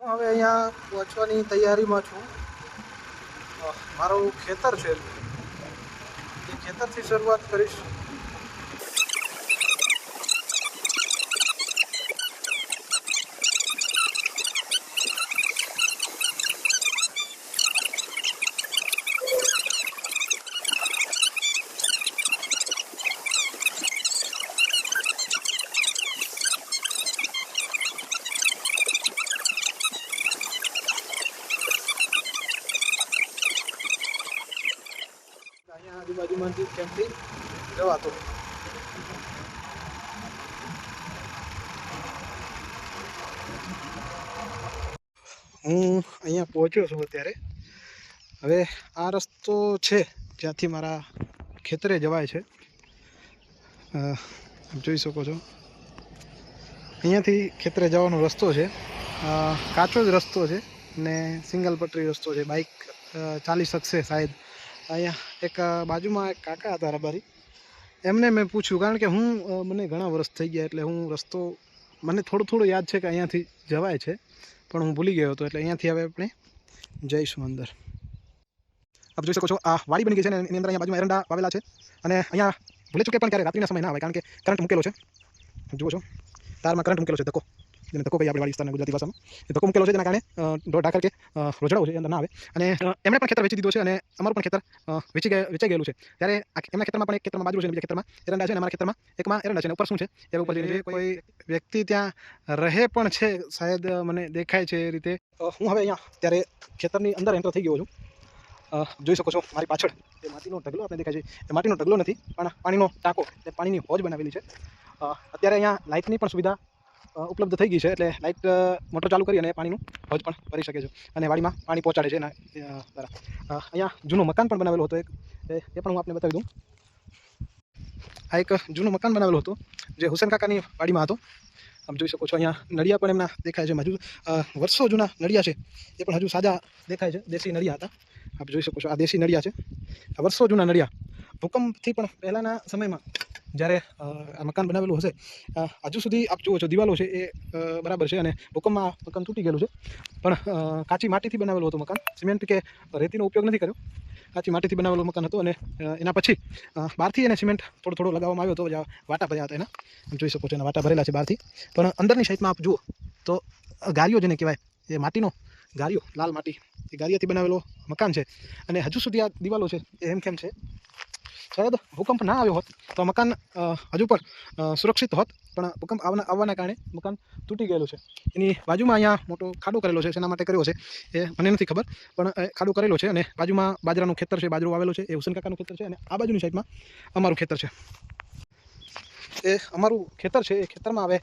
હવે અહીંયા પહોંચવાની તૈયારીમાં છું. મારું ખેતર છે. એ ખેતરથી શરૂઆત કરીશ. અહીંયા આજુબાજુમાંથી કેમ્પથી જવાતો હું અહીંયા પહોંચ્યો છું અત્યારે. હવે આ રસ્તો છે જ્યાંથી મારા ખેતરે જવાય છે. જોઈ શકો છો. અહીંયાથી ખેતરે જવાનો રસ્તો છે. કાચો જ રસ્તો છે ને સિંગલ પટરી રસ્તો છે. બાઇક ચાલી શકશે શાયદ. અહીંયા એક બાજુમાં એક કાકા હતા રબારી. એમને મેં પૂછ્યું, કારણ કે હું મને ઘણા વર્ષ થઈ ગયા એટલે હું રસ્તો, મને થોડું થોડું યાદ છે કે અહીંયાથી જવાય છે, પણ હું ભૂલી ગયો હતો એટલે અહીંયાથી હવે આપણે જઈશું અંદર. આપ જોઈ શકો છો, આ વાડી બની ગઈ છે ને એની અંદર અહીંયા બાજુમાં એરંડા વાવેલા છે અને અહીંયા ભૂલે ચૂકે પણ ક્યારે રાત્રિના સમય ના આવે કારણ કે કરંટ મૂકેલો છે. જુઓ છો, તારમાં કરંટ મૂકેલો છે, ધક્કો. જેને ધક્કો કહીએ આપણે વાળી વિસ્તારના ગુજરાતી ભાષામાં. એ ધક્કો મૂકેલો છે જેના કારણે ઢાકર કે રોજડાઓ છે, અંદર ના આવે. અને એમણે પણ ખેતર વેચી દીધો છે અને અમારું પણ ખેતર વેચી ગયા, વેચાઈ ગયેલું છે. ત્યારે એમના ખેતરમાં પણ એક ખેતરમાં બાજુ છે, બીજા ખેતરમાં એરંડા છે અને અમારા ખેતરમાં એકમાં એરંડા છે ઉપર શું છે. એ ઉપર જઈને કોઈ વ્યક્તિ ત્યાં રહે પણ છે, શાયદ મને દેખાય છે એ રીતે. હું હવે અહીંયા ત્યારે ખેતરની અંદર એન્ટર થઈ ગયો છું. જોઈ શકો છો મારી પાછળ એ માટીનો ઢગલો આપણે દેખાય છે. એ માટીનો ઢગલો નથી, પણ પાણીનો ટાંકો એટલે પાણીની હોજ બનાવેલી છે. અત્યારે અહીંયા લાઇટની પણ સુવિધા ઉપલબ્ધ થઈ ગઈ છે એટલે લાઇટ મોટર ચાલુ કરી અને પાણીનું હોજ પણ ભરી શકે છે અને વાડીમાં પાણી પહોંચાડે છે એના દ્વારા અહીંયા જૂનું મકાન પણ બનાવેલું હતું એક. એ પણ હું આપને બતાવી દઉં. આ એક જૂનું મકાન બનાવેલું હતું, જે હુસેન કાકાની વાડીમાં હતો. આપ જોઈ શકો છો અહીંયા નળિયા પણ એમના દેખાય છે હજુ વર્ષો જૂના નળિયા છે. એ પણ હજુ સાજા દેખાય છે, દેશી નળિયા હતા. આપ જોઈ શકો છો આ દેશી નળિયા છે. આ વર્ષો જૂના નળિયા. ભૂકંપથી પણ પહેલાંના સમયમાં જ્યારે આ મકાન બનાવેલું હશે હજુ સુધી આપ જુઓ છો, દિવાલો છે એ બરાબર છે અને ભૂકંપમાં મકાન તૂટી ગયેલું છે. પણ કાચી માટીથી બનાવેલું હતું મકાન. સિમેન્ટ કે રેતીનો ઉપયોગ નથી કર્યો. કાચી માટીથી બનાવેલું મકાન હતું અને એના પછી બહારથી એને સિમેન્ટ થોડો થોડો લગાવવામાં આવ્યો હતો. વાટા ભર્યા હતા એના. જોઈ શકો છો એના વાટા ભરેલા છે બહારથી. પણ અંદરની સાઈડમાં આપ જુઓ તો ગારીઓ જેને કહેવાય, એ માટીનો ગારીઓ, લાલ માટી, એ ગારિયાથી બનાવેલો મકાન છે. અને હજુ સુધી આ દિવાલો છે એ હેમખેમ છે. શાયદ ભૂકંપ ના આવ્યો હોત તો મકાન હજુ પણ સુરક્ષિત હોત. પણ ભૂકંપ આવવાના આવવાના કારણે મકાન તૂટી ગયેલું છે. એની બાજુમાં અહીંયા મોટો ખાડો કરેલો છે, શેના માટે કર્યો છે એ મને નથી ખબર. પણ ખાડો કરેલો છે અને બાજુમાં બાજરાનું ખેતર છે, બાજરો આવેલું છે, એ હુસેન ખેતર છે અને આ બાજુની સાઈડમાં અમારું ખેતર છે. એ અમારું ખેતર છે, એ ખેતરમાં હવે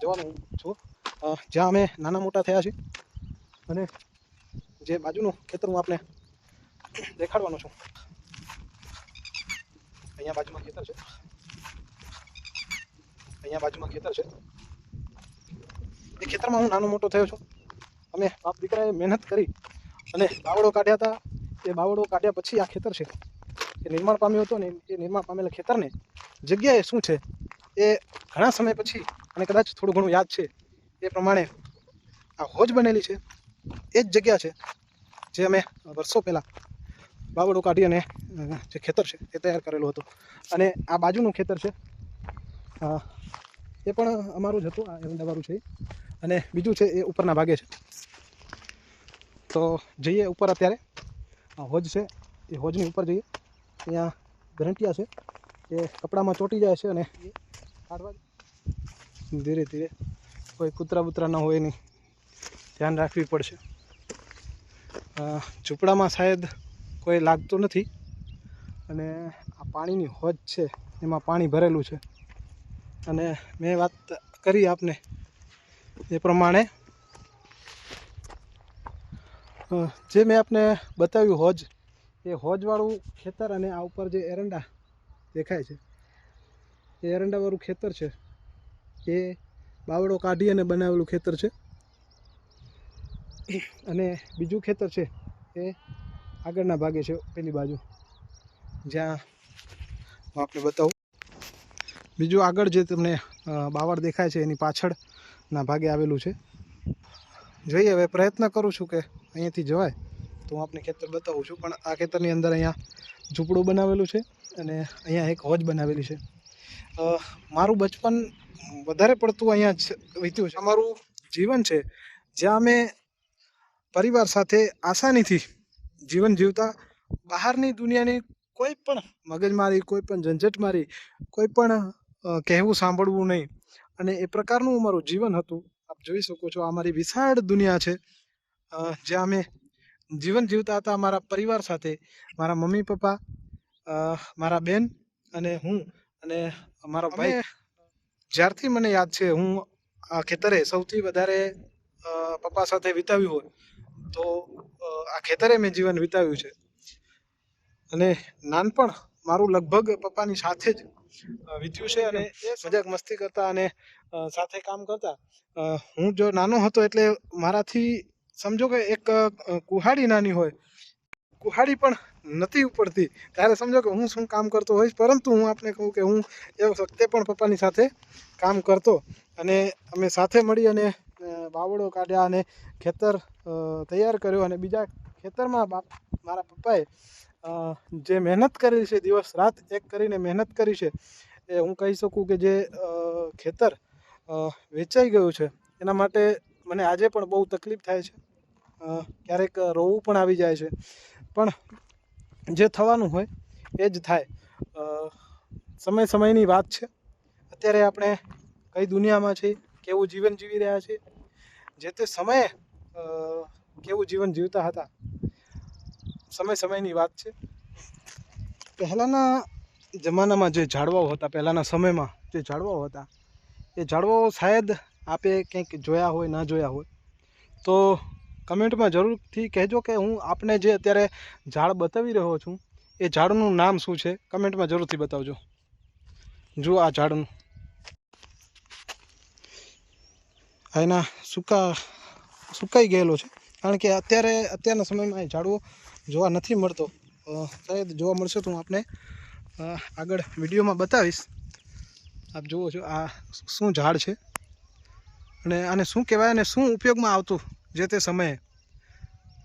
જવાનું છું. જ્યાં અમે નાના મોટા થયા છીએ અને જે બાજુનું ખેતર હું આપને દેખાડવાનો છું. અહીંયા બાજુમાં ખેતર છે? અહીંયા બાજુમાં ખેતર છે? એ ખેતરમાં હું નાનો મોટો થયો છું. અમે બાપ દીકરાએ મહેનત કરી અને બાવડો કાઢ્યા હતા. એ બાવડો કાઢ્યા પછી આ ખેતર છે. એ નિર્માણ પામ્યો હતો ને એ નિર્માણ પામેલા ખેતરને જગ્યાએ શું છે? એ ઘણા સમય પછી, અને કદાચ થોડું ઘણું યાદ છે, એ પ્રમાણે આ હોજ બનેલી છે. એ જ જગ્યા છે જે અમે વર્ષો પહેલાં બાવડો કાઢી અને જે ખેતર છે એ તૈયાર કરેલું હતું. અને આ બાજુનું ખેતર છે એ પણ અમારું જ હતું, આ એરંડાવાળું છે અને બીજું છે એ ઉપરના ભાગે છે. તો જઈએ ઉપર અત્યારે. હોજ છે, એ હોજની ઉપર જઈએ. અહીંયા ગરંટિયા છે, એ કપડામાં ચોંટી જાય છે અને કાઢવા ધીરે ધીરે કોઈ કૂતરા બૂતરા ન હોય એની ધ્યાન રાખવી પડશે. ઝૂંપડામાં શાયદ કોઈ લાગતું નથી. અને આ પાણીની હોજ છે, એમાં પાણી ભરેલું છે. અને મેં વાત કરી આપને એ પ્રમાણે. જે મેં આપને બતાવ્યું હોજ, એ હોજવાળું ખેતર અને આ ઉપર જે એરંડા દેખાય છે, એ એરંડાવાળું ખેતર છે. એ બાવડો કાઢી અને બનાવેલું ખેતર છે. અને બીજું ખેતર છે, એ આગળના ભાગે છે, પેલી બાજુ. જ્યાં હું આપને બતાવું. બીજું આગળ જે તમને બાવળ દેખાય છે, એની પાછળના ભાગે આવેલું છે. જોઈએ, હવે પ્રયત્ન કરું છું કે અહીંયાથી જવાય, તો હું આપને ખેતર બતાવું છું. પણ આ ખેતરની અંદર અહીંયા ઝૂંપડું બનાવેલું છે અને અહીંયા એક હોજ બનાવેલી છે. મારું બચપન વધારે પડતું અહીંયા જ વીત્યું છે. અમારું જીવન છે, જ્યાં અમે પરિવાર સાથે આસાનીથી જીવન જીવતા બહારની દુનિયાની કોઈ પણ મગજમારી કોઈ પણ ઝંઝટમારી કોઈ પણ કહેવું સાંભળવું નહીં. અને એ પ્રકારનું અમારું જીવન હતું. આપ જોઈ શકો છો આ અમારી વિશાળ દુનિયા છે. જ્યાં અમે જીવન જીવતા હતા મારા પરિવાર સાથે. મારા મમ્મી પપ્પા મારા બેન અને હું અને મારો ભાઈ. જ્યારથી મને યાદ છે હું આ ખેતરે સૌથી વધારે પપ્પા સાથે વિતાવ્યું હોય. તો આ ખેતરે મેં જીવન વિતાવ્યું છે. અને નાનપણ મારું લગભગ પપ્પાની સાથે જ વીત્યું છે અને મજાક મસ્તી કરતા અને સાથે કામ કરતા. હું જો નાનો હતો એટલે મારાથી સમજો કે એક કુહાડી નાની હોય. કુહાડી પણ નથી ઉપડતી. ત્યારે સમજો કે હું શું કામ કરતો હોઈશ, પરંતુ હું આપને કહું કે હું એ વખતે પણ પપ્પાની સાથે કામ કરતો. અને અમે સાથે મળી અને બાવળો કાઢ્યા અને ખેતર તૈયાર કર્યો અને બીજા ખેતરમાં મારા પપ્પાએ જે મહેનત કરેલી છે દિવસ રાત એક કરીને મહેનત કરી છે, એ હું કહી શકું કે જે ખેતર વેચાઈ ગયું છે, એના માટે મને આજે પણ બહુ તકલીફ થાય છે ક્યારેક રોવું પણ આવી જાય છે, પણ જે થવાનું હોય એ જ થાય સમય સમયની વાત છે, અત્યારે આપણે કઈ દુનિયામાં છીએ, કેવું જીવન જીવી રહ્યા છીએ જે તે સમયે કેવું જીવન જીવતા હતા? સમય સમયની વાત છે. પહેલાંના જમાનામાં જે ઝાડવાઓ હતા, પહેલાંના સમયમાં જે ઝાડવાઓ હતા, એ ઝાડવાઓ શાયદ આપે કંઈક જોયા હોય, ના જોયા હોય. તો કમેન્ટમાં જરૂરથી કહેજો કે હું આપને જે અત્યારે ઝાડ બતાવી રહ્યો છું, એ ઝાડનું નામ શું છે? કમેન્ટમાં જરૂરથી બતાવજો. જુઓ આ ઝાડનું આ એના સૂકા સુકાઈ ગયેલો છે. કારણ કે અત્યારે અત્યારના સમયમાં એ ઝાડવો જોવા નથી મળતો. શાયદ જોવા મળશે તો હું આપને આગળ વિડીયોમાં બતાવીશ. આપ જુઓ છો આ શું ઝાડ છે અને આને શું કહેવાય અને શું ઉપયોગમાં આવતું જે તે સમયે.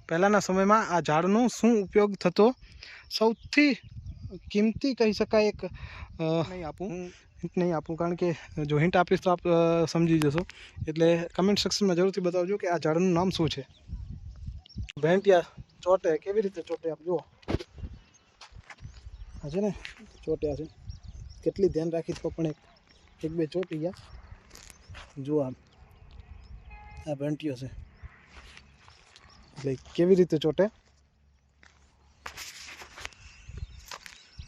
પહેલાંના સમયમાં આ ઝાડનો શું ઉપયોગ થતો? સૌથી કિંમતી કહી શકાય એક નહીં આપું. હિન્ટ નહીં આપું, કારણ કે જો હિન્ટ આપીશ તો આપ સમજી જશો. એટલે કમેન્ટ સેક્શનમાં જરૂરથી બતાવજો કે આ ઝાડનું નામ શું છે. ભેંટિયા ચોટે, કેવી રીતે ચોટે આપ જુઓ. આ છે ને, ચોટ્યા છે. કેટલી ધ્યાન રાખી તો પણ એક એક બે ચોટી ગયા. જુઓ આમ, આ ભેંટિયો છે. એટલે કેવી રીતે ચોટે?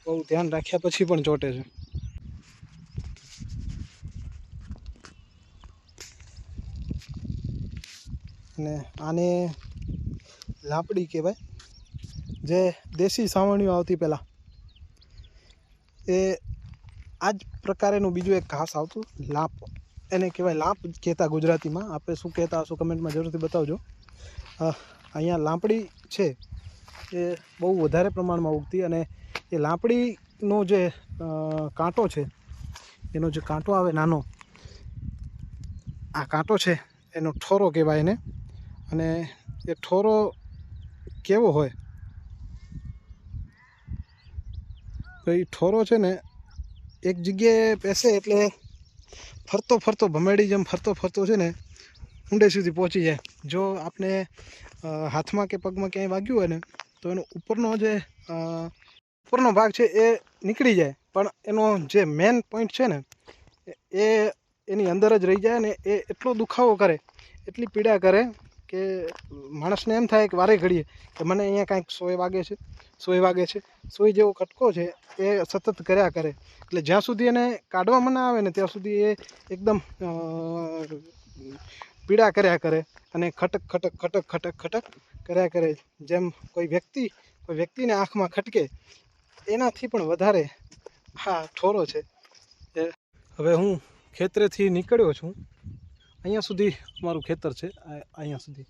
બહુ ધ્યાન રાખ્યા પછી પણ ચોટે છે. અને આને લાપડી કહેવાય. જે દેશી સાવણીઓ આવતી પહેલાં એ આ જ પ્રકારેનું બીજું એક ઘાસ આવતું, લાપ. એને કહેવાય લાપ કહેતા ગુજરાતીમાં. આપણે શું કહેતા હશો કમેન્ટમાં જરૂરથી બતાવજો. અહીંયા લાપડી છે. એ બહુ વધારે પ્રમાણમાં ઉગતી અને એ લાપડીનો જે કાંટો છે, એનો જે કાંટો આવે નાનો, આ કાંટો છે, એનો ઠોરો કહેવાય એને. અને એ ઠોરો કેવો હોય? તો એ ઠોરો છે ને, એક જગ્યાએ બેસે એટલે ફરતો ફરતો ભમેડી જેમ ફરતો ફરતો છે ને, ઊંડે સુધી પહોંચી જાય. જો આપણે હાથમાં કે પગમાં ક્યાંય વાગ્યું હોય ને, તો એનો ઉપરનો જે ઉપરનો ભાગ છે એ નીકળી જાય. પણ એનો જે મેન પોઈન્ટ છે ને, એ એની અંદર જ રહી જાય ને, એ એટલો દુખાવો કરે, એટલી પીડા કરે કે માણસને એમ થાય કે વારે ઘડીએ કે મને અહીંયા કાંઈક સોય વાગે છે, સોય વાગે છે. સોય જેવો ખટકો છે, એ સતત કર્યા કરે. એટલે જ્યાં સુધી એને કાઢવામાં ના આવે ને ત્યાં સુધી એ એકદમ પીડા કર્યા કરે અને ખટક ખટક ખટક ખટક ખટક કર્યા કરે. જેમ કોઈ વ્યક્તિ, કોઈ વ્યક્તિને આંખમાં ખટકે, એનાથી પણ વધારે હા, ઠોરો છે. હવે હું ખેતરેથી નીકળ્યો છું. અહીંયા સુધી મારું ખેતર છે અહીંયા સુધી.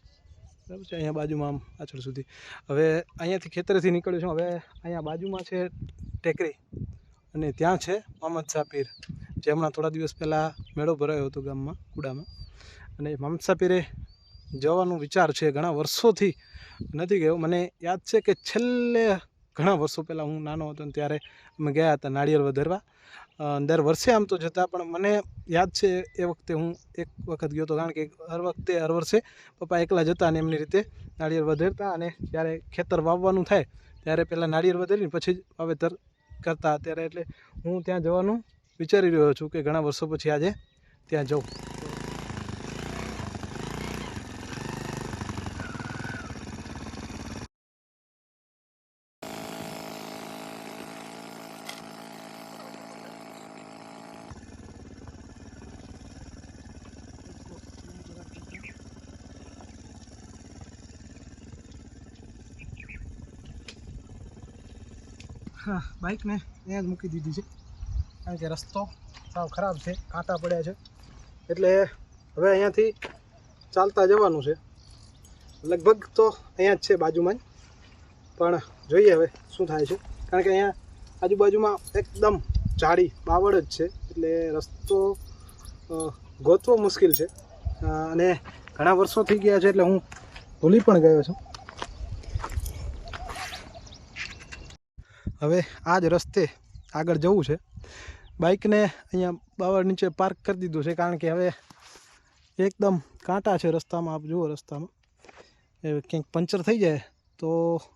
બરાબર છે? અહીંયા બાજુમાં આમ પાછળ સુધી. હવે અહીંયાથી ખેતરેથી નીકળ્યો છું. હવે અહીંયા બાજુમાં છે ટેકરી અને ત્યાં છે મોહમ્મદ સાપીર જે હમણાં થોડા દિવસ પહેલાં મેળો ભરાયો હતો ગામમાં, કુડામાં. અને મોહમ્મદ સાપીરે જવાનો વિચાર છે, ઘણા વર્ષોથી નથી ગયો. મને યાદ છે કે છેલ્લે ઘણા વર્ષો પહેલાં હું નાનો હતો ત્યારે અમે ગયા હતા નાળિયેર વધારવા. દર વર્ષે આમ તો જતા, પણ મને યાદ છે એ વખતે હું એક વખત ગયો હતો, કારણ કે હર વખતે, હર વર્ષે પપ્પા એકલા જતા અને એમની રીતે નાળિયેર વધારતા અને જ્યારે ખેતર વાવવાનું થાય ત્યારે પહેલાં નાળિયેર વધારીને પછી જ વાવેતર કરતા ત્યારે એટલે હું ત્યાં જવાનું વિચારી રહ્યો છું કે ઘણા વર્ષો પછી આજે ત્યાં જાઉં. હા બાઇકને અહીંયા જ મૂકી દીધી છે. કારણ કે રસ્તો સાવ ખરાબ છે કાંટા પડ્યા છે. એટલે હવે અહીંયાથી ચાલતા જવાનું છે. લગભગ તો અહીંયા જ છે બાજુમાં પણ જોઈએ હવે શું થાય છે. કારણ કે અહીંયા આજુબાજુમાં એકદમ જાડી બાવળ જ છે. એટલે રસ્તો ગોતવો મુશ્કેલ છે. અને ઘણા વર્ષો થઈ ગયા છે, એટલે હું ભૂલી પણ ગયો છું. હવે આ જ રસ્તે આગળ જવું છે. બાઇકને અહીંયા બાવળ નીચે પાર્ક કરી દીધું છે કારણ કે હવે એકદમ કાંટા છે રસ્તામાં. આપ જુઓ રસ્તામાં એ ક્યાંક પંચર થઈ જાય તો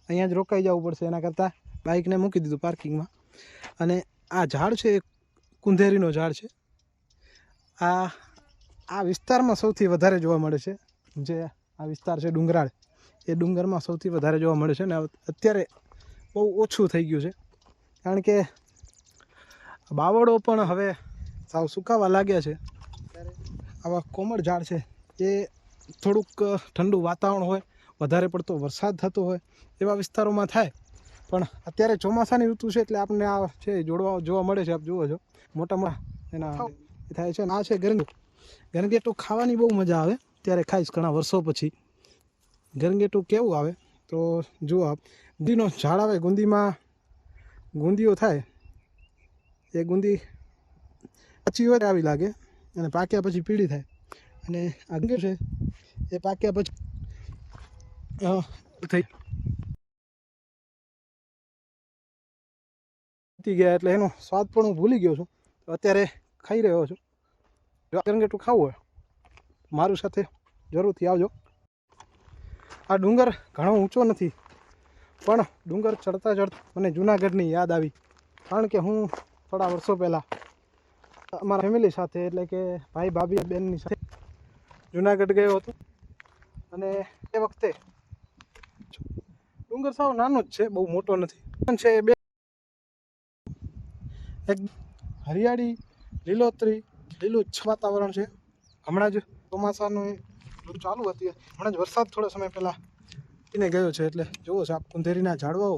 અહીંયા જ રોકાઈ જવું પડશે. એના કરતાં બાઇકને મૂકી દીધું પાર્કિંગમાં અને આ ઝાડ છે એ કુંધેરીનો ઝાડ છે. આ આ વિસ્તારમાં સૌથી વધારે જોવા મળે છે. જે આ વિસ્તાર છે ડુંગરાળ. એ ડુંગરમાં સૌથી વધારે જોવા મળે છે. ને અત્યારે બહુ ઓછું થઈ ગયું છે. કારણ કે બાવળો પણ હવે સાવ સુકાવા લાગ્યા છે. આવા કોમળ ઝાડ છે એ થોડુંક ઠંડુ વાતાવરણ હોય, વધારે પડતો વરસાદ થતો હોય એવા વિસ્તારોમાં થાય. પણ અત્યારે ચોમાસાની ઋતુ છે એટલે આપણને આ છે જોડવા, જોવા મળે છે, આપ જુઓ છો. મોટા મોટા એના એ થાય છે અને આ છે ગરંગેટું ગરંગેટું ખાવાની બહુ મજા આવે. ત્યારે ખાઈશ ઘણા વર્ષો પછી. ગરંગેટું કેવું આવે તો જુઓ આપ. ગુંદીનો ઝાડ આવે, ગુંદીમાં ગુંદીઓ થાય, એ ગુંદી પછી હોય આવી લાગે અને પાક્યા પછી પીળી થાય. અને આ ગુંદી છે, એ પાક્યા પછી થઈ ગયા એટલે એનો સ્વાદ પણ હું ભૂલી ગયો છું. તો અત્યારે ખાઈ રહ્યો છું. જો ગરંગેટું ખાવું હોય, મારું સાથે જરૂરથી આવજો. આ ડુંગર ઘણો ઊંચો નથી. પણ ડુંગર ચડતા ચડતા મને જૂનાગઢની યાદ આવી. કારણ કે હું થોડા વર્ષો પહેલાં અમારા ફેમિલી સાથે, એટલે કે ભાઈ ભાભી બેનની સાથે જૂનાગઢ ગયો હતો. અને એ વખતે ડુંગર સાવ નાનો જ છે, બહુ મોટો નથી. પણ છે બે એક હરિયાળી, લીલોતરી લીલું વાતાવરણ છે. હમણાં જ ચોમાસાનું ચાલુ હતી. હમણાં જ વરસાદ થોડો સમય પહેલાં પીને ગયો છે એટલે જુઓ છો આપ કુંધેરીના ઝાડવાઓ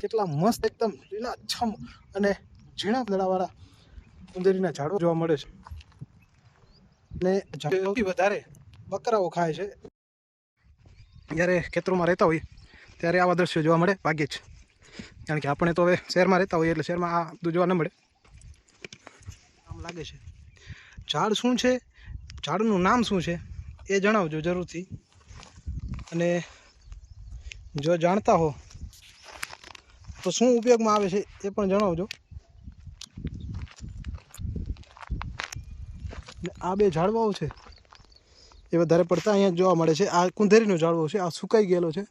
કેટલા મસ્ત એકદમ લીલાછમ અને ઝીણા દડાવાળા કુંધેરીના ઝાડવા જોવા મળે છે. અને સૌથી વધારે બકરાઓ ખાય છે. જ્યારે ખેતરોમાં રહેતા હોઈએ ત્યારે આવા દ્રશ્યો જોવા મળે, ભાગ્યે જ. કારણ કે આપણે તો હવે શહેરમાં રહેતા હોઈએ એટલે શહેરમાં આ બધું જોવા ન મળે. આમ લાગે છે. ઝાડ શું છે? ઝાડનું નામ શું છે? એ જણાવજો જરૂરથી. અને જો જાણતા હો, તો શું ઉપયોગમાં આવે છે એ પણ જણાવજો. આ બે ઝાડવાઓ છે, એ વધારે પડતા અહીંયા જોવા મળે છે. આ કુંધેરીનો ઝાડવો છે, આ સુકાઈ ગયેલો છે.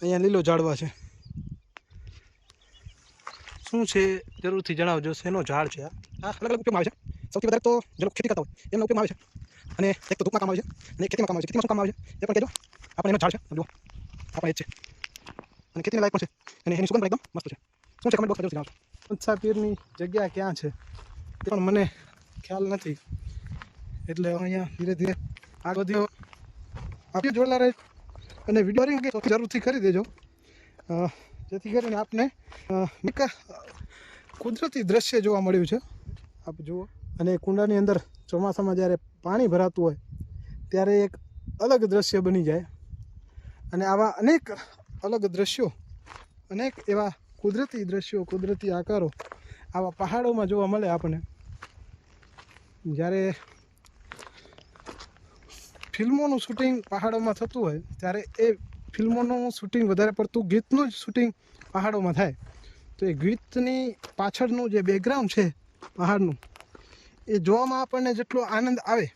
અહીંયા લીલો ઝાડવા છે. શું છે જરૂરથી જણાવજો, શેનો ઝાડ છે આ? અલગ અલગ ઉપયોગમાં આવે છે. સૌથી વધારે તો જે લોકો ખેતી કરતા હોય, એમનો ઉપયોગમાં આવે છે. અને એક તો ધૂપમાં કામ આવે છે, અને ખેતીમાં કામ આવે છે. ખેતીમાં શું કામ આવે છે? એ પણ કહેજો. આપણે એનો ઝાડ છે, જુઓ. આપણે છે. અને ખેતીની લાયક પણ છે. અને એની સુગંધ એકદમ મસ્ત છે. શું છે કમેન્ટ બોક્સમાં જણાવજો પંચા પીરની જગ્યા ક્યાં છે? એ પણ મને ખ્યાલ નથી. એટલે અહીંયા ધીરે ધીરે આ બધીઓ આપણે જોડેલા રહે. અને વીડિયો જરૂરથી કરી દેજો. જેથી કરીને આપને કુદરતી દ્રશ્ય જોવા મળ્યું છે. આપ જુઓ. અને કુંડાની અંદર ચોમાસામાં જ્યારે પાણી ભરાતું હોય, ત્યારે એક અલગ દ્રશ્ય બની જાય. અને આવા અનેક અલગ દ્રશ્યો, અનેક એવા કુદરતી દ્રશ્યો, કુદરતી આકારો આવા પહાડોમાં જોવા મળે આપણને. જ્યારે ફિલ્મોનું શૂટિંગ પહાડોમાં થતું હોય, ત્યારે એ ફિલ્મોનું શૂટિંગ વધારે પડતું ગીતનું જ શૂટિંગ પહાડોમાં થાય. તો એ ગીતની પાછળનું જે બેકગ્રાઉન્ડ છે પહાડનું, એ જોવામાં આપણને જેટલો આનંદ આવે,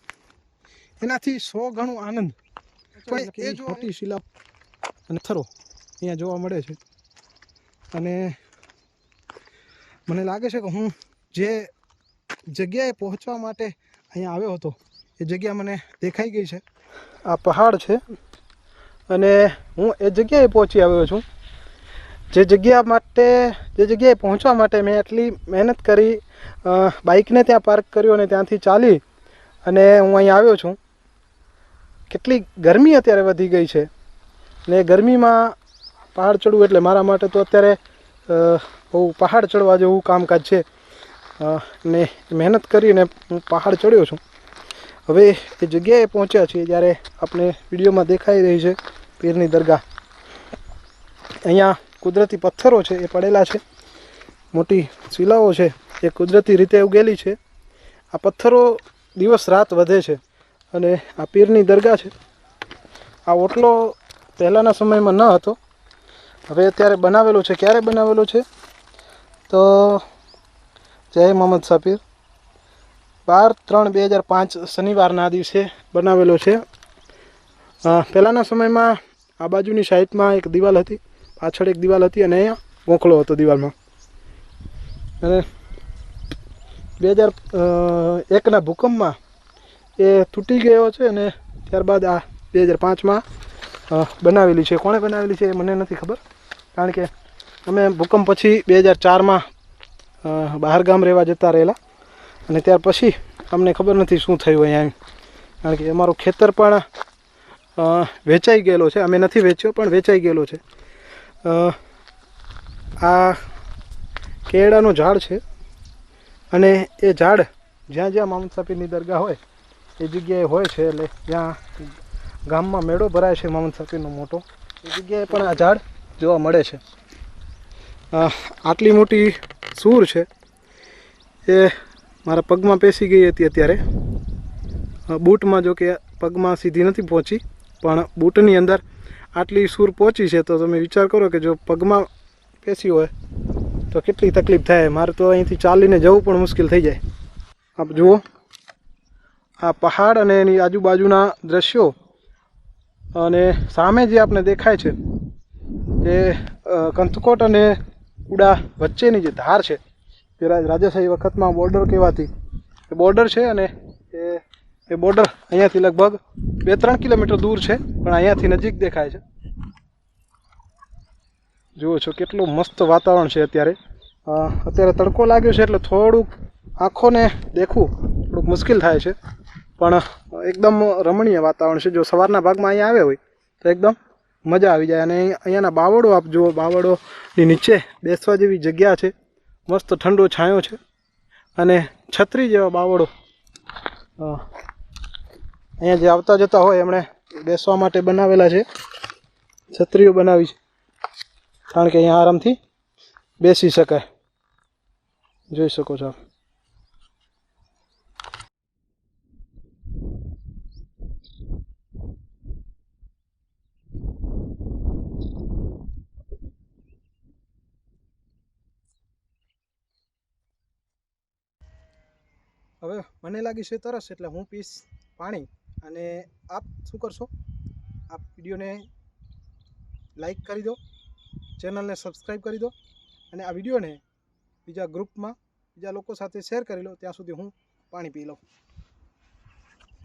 એનાથી સો ગણું આનંદ મોટી શિલા. અને થરો અહીંયા જોવા મળે છે. અને મને લાગે છે કે હું જે જગ્યાએ પહોંચવા માટે અહીંયા આવ્યો હતો એ જગ્યા મને દેખાઈ ગઈ છે. આ પહાડ છે. અને હું એ જગ્યાએ પહોંચી આવ્યો છું. જે જગ્યા માટે જે જગ્યાએ પહોંચવા માટે મેં એટલી મહેનત કરી બાઇકને ત્યાં પાર્ક કર્યું અને ત્યાંથી ચાલી અને હું અહીં આવ્યો છું. કેટલી ગરમી અત્યારે વધી ગઈ છે. ને ગરમીમાં પહાડ ચડવું એટલે મારા માટે તો અત્યારે બહુ પહાડ ચડવા જેવું કામકાજ છે. ને મહેનત કરીને હું પહાડ ચડ્યો છું. હવે એ જગ્યાએ પહોંચ્યા છીએ જ્યારે આપણે વિડીયોમાં દેખાઈ રહી છે પીરની દરગાહ. અહીંયા કુદરતી પથ્થરો છે, એ પડેલા છે. મોટી શિલાઓ છે, એ કુદરતી રીતે ઉગેલી છે. આ પથ્થરો દિવસ રાત વધે છે. અને આ પીરની દરગાહ છે. આ ઓટલો પહેલાંના સમયમાં ન હતો. હવે અત્યારે બનાવેલો છે. ક્યારે બનાવેલો છે? તો જય મોહમ્મદ સાપીર બાર ત્રણ બે હજાર પાંચ શનિવારના દિવસે બનાવેલો છે. પહેલાંના સમયમાં આ બાજુની સાઈડમાં એક દિવાલ હતી. પાછળ એક દિવાલ હતી અને અહીંયા ગોખલો હતો દિવાલમાં. અને બે હજાર એકના ભૂકંપમાં એ તૂટી ગયો છે અને ત્યારબાદ આ બે હજાર પાંચમાં બનાવેલી છે. કોણે બનાવેલી છે એ મને નથી ખબર. કારણ કે અમે ભૂકંપ પછી બે હજાર ચારમાં બહાર ગામ રહેવા જતા રહેલા. અને ત્યાર પછી અમને ખબર નથી શું થયું અહીંયા. કારણ કે અમારું ખેતર પણ વેચાઈ ગયેલો છે. અમે નથી વેચ્યો, પણ વેચાઈ ગયેલો છે. આ કેળાનું ઝાડ છે. અને એ ઝાડ જ્યાં જ્યાં મામદ સાપીરની દરગાહ હોય એ જગ્યાએ હોય છે એટલે જ્યાં ગામમાં મેળો ભરાય છે મામન સાપીરનો મોટો. એ જગ્યાએ પણ આ ઝાડ જોવા મળે છે. આટલી મોટી સૂર છે. એ મારા પગમાં પેસી ગઈ હતી અત્યારે. બૂટમાં જો કે પગમાં સીધી નથી પહોંચી, પણ બૂટની અંદર આટલી સૂર પહોંચી છે તો તમે વિચાર કરો કે જો પગમાં પેસી હોય તો કેટલી તકલીફ થાય. મારે તો અહીંથી ચાલીને જવું પણ મુશ્કેલ થઈ જાય. આપ જુઓ. આ પહાડ અને એની આજુબાજુના દ્રશ્યો અને સામે જે આપને દેખાય છે એ કંથકોટ અને ઉડા વચ્ચેની જે ધાર છે તે રાજ- રાજાશાહી વખતમાં બોર્ડર કહેવાતી, એ બોર્ડર છે અને એ એ બોર્ડર અહીંયાથી લગભગ બે ત્રણ કિલોમીટર દૂર છે, પણ અહીંયાથી નજીક દેખાય છે. જુઓ છો કેટલું મસ્ત વાતાવરણ છે અત્યારે. અત્યારે તડકો લાગ્યો છે એટલે થોડુંક આંખોને દેખવું થોડુંક મુશ્કેલ થાય છે. પણ એકદમ રમણીય વાતાવરણ છે. જો સવારના ભાગમાં અહીંયા આવ્યા હોય, તો એકદમ મજા આવી જાય. અને અહીં- અહીંયાના બાવળો આપ જુઓ, બાવળોની નીચે બેસવા જેવી જગ્યા છે. મસ્ત ઠંડો છાંયો છે. અને છત્રી જેવા બાવળો અહીંયા જે આવતા જતા હોય, એમણે બેસવા માટે બનાવેલા છે. છત્રીઓ બનાવી છે. કારણ કે અહીંયા આરામથી બેસી શકાય. જોઈ શકો છો આપ. હવે મને લાગી છે તરસ, એટલે હું પીશ પાણી. અને આપ શું કરશો? આપ વિડીયોને લાઈક કરી દો, ચેનલને સબસ્ક્રાઈબ કરી દો, અને આ વિડીયોને બીજા ગ્રુપમાં બીજા લોકો સાથે શેર કરી લો, ત્યાં સુધી હું પાણી પી લઉં.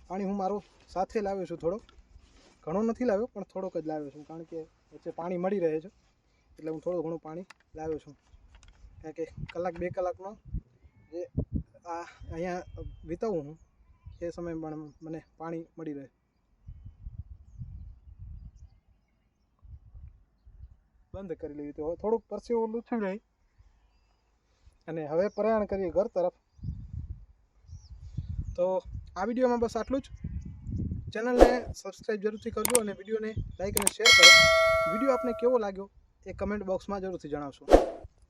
પાણી હું મારો સાથે લાવ્યો છું થોડો ઘણો નથી લાવ્યો, પણ થોડોક જ લાવ્યો છું, કારણ કે વચ્ચે પાણી મળી રહે છે. એટલે હું થોડું ઘણું પાણી લાવ્યો છું. કારણ કે કલાક બે કલાકનો જે આ અહીંયા વિતાવું હું એ સમય પણ મને પાણી મળી રહે. બંધ કરી લીધું તો થોડુંક પરસેવો લૂછવી નહીં અને હવે પ્રયાણ કરીએ ઘર તરફ. તો આ વિડીયોમાં બસ આટલું જ. ચેનલને સબસ્ક્રાઈબ જરૂરથી કરજો અને વિડીયોને લાઇક અને શેર કરો. વીડિયો આપને કેવો લાગ્યો એ કમેન્ટ બોક્સમાં જરૂરથી જણાવશો.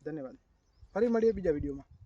ધન્યવાદ. ફરી મળીએ બીજા વિડીયોમાં.